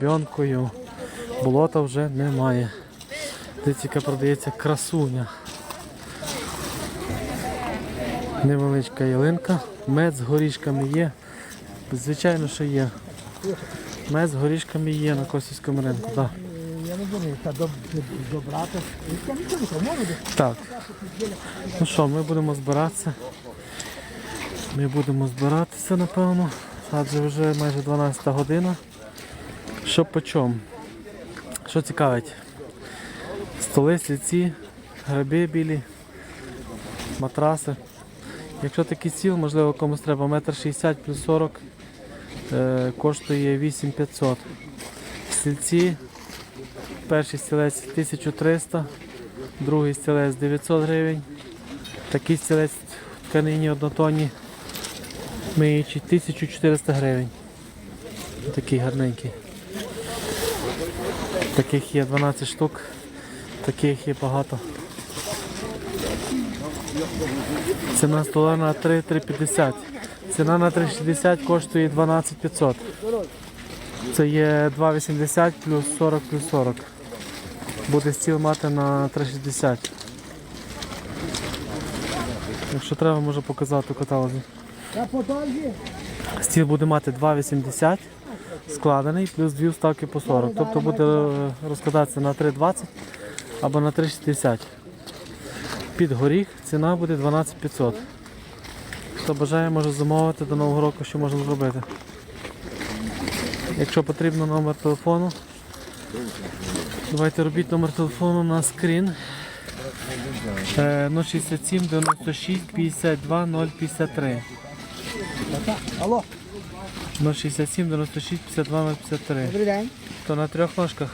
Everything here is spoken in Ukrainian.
бьонкою. Болота вже немає. Дивіться, яка продається красуня. Невеличка ялинка. Мед з горішками є. Звичайно, що є. Мед з горішками є на Косівському ринку. Так. Я не думаю, та доб- добрати. Я нічого не кажу, може Так. Ну що, ми будемо збиратися. Ми будемо збиратися, напевно. Адже вже майже 12 година. Що по чому? Що цікавить? Столи, слідці, гриби білі, матраси. Якщо такий стіл, можливо, комусь треба метр 60 плюс 40, е, коштує 8500. Стільці, перший стілець 1300, другий стілець 900 гривень, такий стілець в тканині однотонні миючий 1400 гривень. Такий гарненький. Таких є 12 штук, таких є багато. Ціна стола на 3 350. Ціна на 360 коштує 12 500. Це є 2,80 плюс 40 плюс 40. Буде стіл мати на 360. Якщо треба, можу показати каталозі. Стіл буде мати 2,80 складений, плюс дві вставки по 40. Тобто буде е, розкладатися на 3,20 або на 3,60. Під горіх ціна буде 12500. Хто бажає, може замовити до Нового року, що можна зробити. Якщо потрібно номер телефону, давайте робіть номер телефону на скрін. Е, 067 96 52 053. Алло, 067 96 52 053. добрий день. То на трьох ножках.